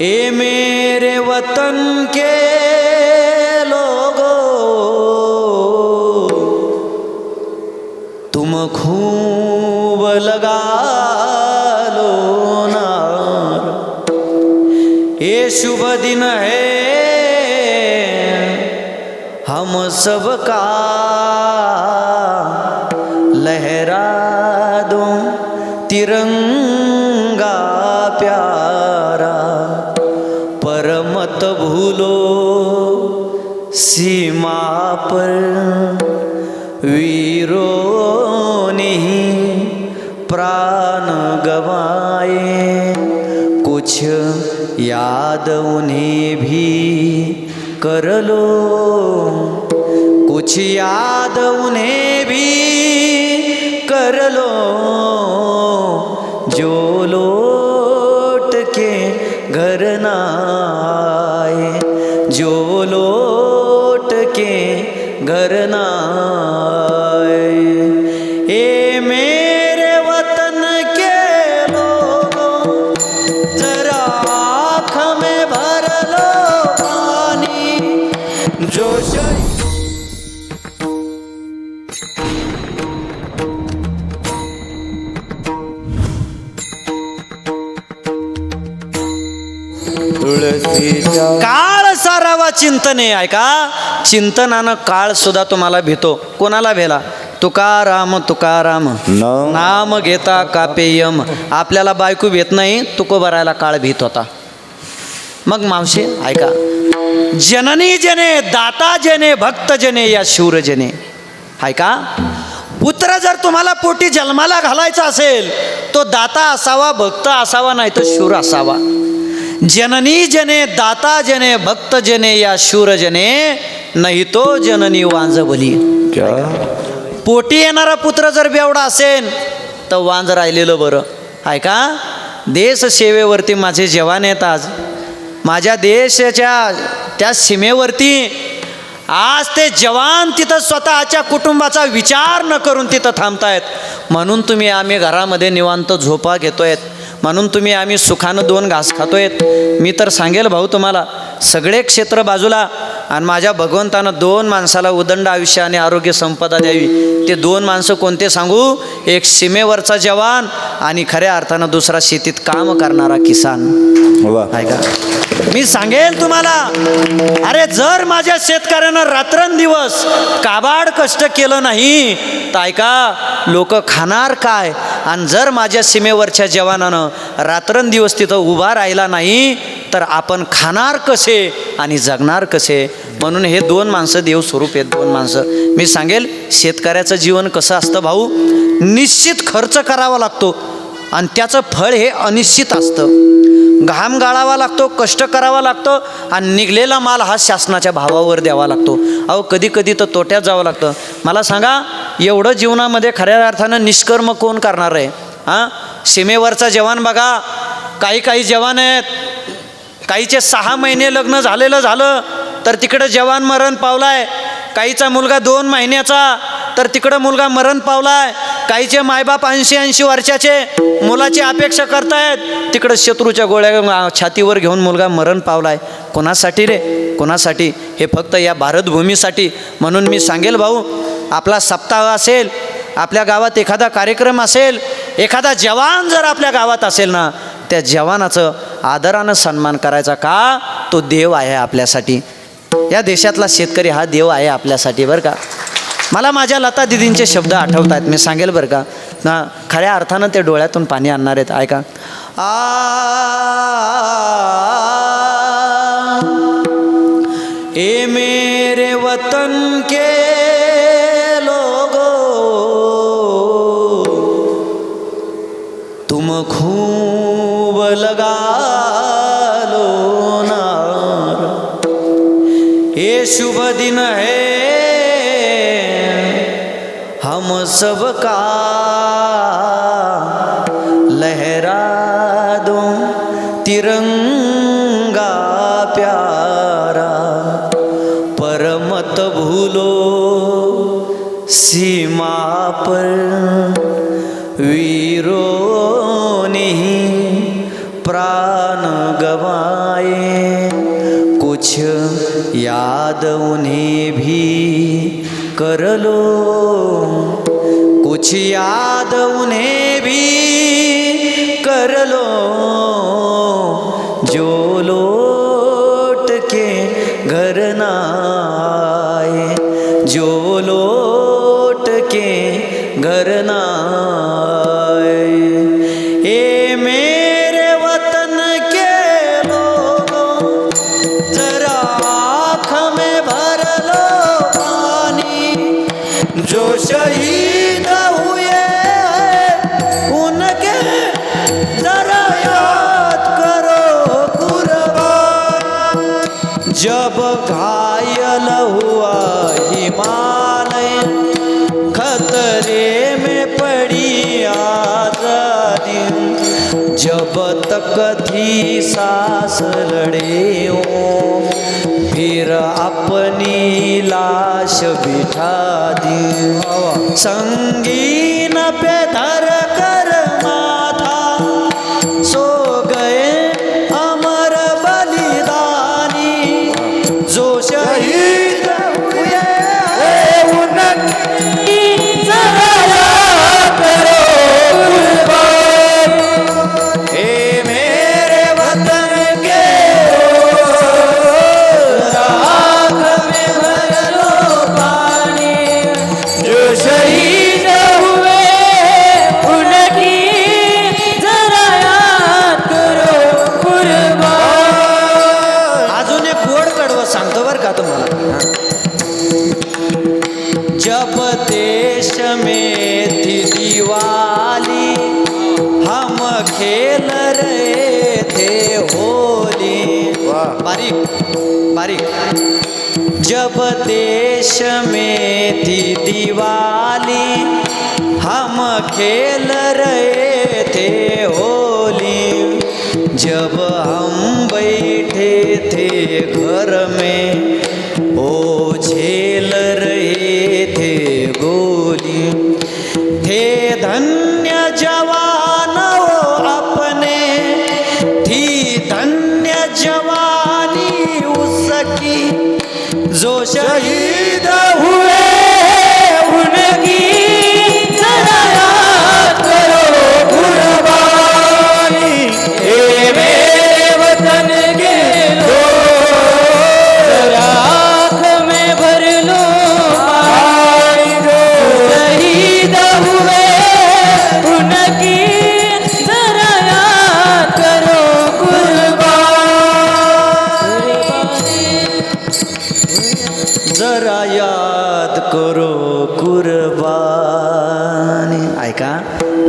ए मेरे वतन के लोगो, तुम खूब लगा लो नार। ये शुभ दिन है, हम सबका तिरंगा प्यारा पर मत भूलो, सीमा पर वीरों ने प्राण गवाए, कुछ याद उन्हें भी कर लो। कुछ याद उन्हें भी कर लो। घर ना आए जो लौट के घर ना काळ सारावा चिंतने ऐका. चिंतनानं काळ सुद्धा तुम्हाला भेटो. कोणाला भेला? तुकाराम तुकाराम. नाम घेता कापेयम. आपल्याला बायको भेट नाही तुको भरायला काळ भीत होता. मग मावशी ऐका. जननी जने दाता जने भक्त जने या शूर जने. ऐका. पुत्र जर तुम्हाला पोटी जन्माला घालायचा असेल तो दाता असावा भक्त असावा नाही तर शूर असावा. जननी जने दाता जने भक्त जने या शूर जने नाही तो जननी वांजबली. क्या? पोटी येणारा पुत्र जर बेवडा असेल तर वांज राहिलेलं बरं. ऐका देश सेवेवरती माझे जवान आहेत आज. माझ्या देशाच्या त्या सीमेवरती आज ते जवान तिथं स्वतःच्या कुटुंबाचा विचार न करून तिथं थांबतायत. म्हणून तुम्ही आम्ही घरामध्ये निवांत झोपा घेतोयत. म्हणून तुम्ही आम्ही सुखानं दोन घास खातोयत. मी तर सांगेल भाऊ तुम्हाला सगळे क्षेत्र बाजूला आणि माझ्या भगवंतानं दोन माणसाला उदंड आयुष्य आणि आरोग्य संपदा द्यावी. ते दोन माणसं कोणते सांगू? एक सीमेवरचा जवान आणि खऱ्या अर्थानं दुसरा शेतीत काम करणारा किसान. वा ऐका मी सांगेन तुम्हाला अरे जर माझ्या शेतकऱ्यानं रात्रंदिवस काबाड कष्ट केलं नाही तर ऐका लोक खाणार काय? आणि जर माझ्या सीमेवरच्या जवानानं रात्रंदिवस तिथं उभा राहिला नाही तर आपण खाणार कसे आणि जगणार कसे? म्हणून हे दोन माणसं देव स्वरूप आहेत दोन माणसं. मी सांगेल शेतकऱ्याचं जीवन कसं असतं भाऊ? निश्चित खर्च करावा लागतो आणि त्याचं फळ हे अनिश्चित असतं. घाम गाळावा लागतो कष्ट करावा लागतो आणि निघलेला माल हा शासनाच्या भावावर द्यावा लागतो. अहो कधी कधी तर तोट्यात जावं लागतं. मला सांगा एवढं जीवनामध्ये खऱ्या अर्थानं निष्कर्म कोण करणार आहे? हां? सीमेवरचा जवान बघा काही काही जवान आहेत. काहीचे सहा महिने लग्न झालेलं झालं तर तिकडं जवान मरण पावलाय. काहीचा मुलगा दोन महिन्याचा तर तिकडं मुलगा मरण पावलाय. काहीचे मायबाप ऐंशी ऐंशी वर्षाचे मुलाची अपेक्षा करतायत. तिकडं शत्रूच्या गोळ्या छातीवर घेऊन मुलगा मरण पावलाय. कोणासाठी रे? कोणासाठी? हे फक्त या भारतभूमीसाठी. म्हणून मी सांगेल भाऊ आपला सप्ताह असेल आपल्या गावात एखादा कार्यक्रम असेल एखादा जवान जर आपल्या गावात असेल ना त्या जवानाचं आदरानं सन्मान करायचा का तो देव आहे आपल्यासाठी या देशातला शेतकरी हा देव आहे आपल्यासाठी बरं का मला माझ्या लता दिदींचे शब्द आठवत आहेत मी सांगेल बरं का ना खऱ्या अर्थानं ते डोळ्यातून पाणी आणणार आहेत ऐका आ ए मेरे वतन के खूब हे ये शुभ दिन है. हम सबका लहरा दो तिरंगा प्यारा. पर मत भूलो सीमा पर. याद उन्हें भी कर लो कुछ याद उन्हें भी कर लो जो लोट के घर ना शहीद हुए। उनके जरा याद करो कुर्बान। जब घायल हुआ हिमालय, खतरे में पड़ी आज़ादी। जब तक थी सांस लड़े लाश बिठा दिवा संगीन पे धर कर माथा। सो खेल रहे थे होली। बारीक बारीक। जब देश में थी दिवाली हम खेल रहे थे होली। जब हम बैठे थे घर में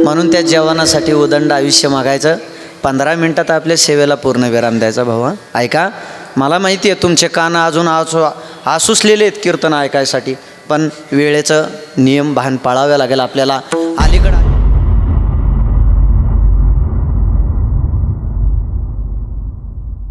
म्हणून त्या जवानासाठी उदंड आयुष्य मागायचं. पंधरा मिनटात आपल्या सेवेला पूर्ण विराम द्यायचा भावा ऐका मला माहिती आहे तुमचे कान अजून आसू आसुसलेले आहेत कीर्तन ऐकायसाठी पण वेळेचं नियम भान पाळावे लागेल आपल्याला. अलीकडं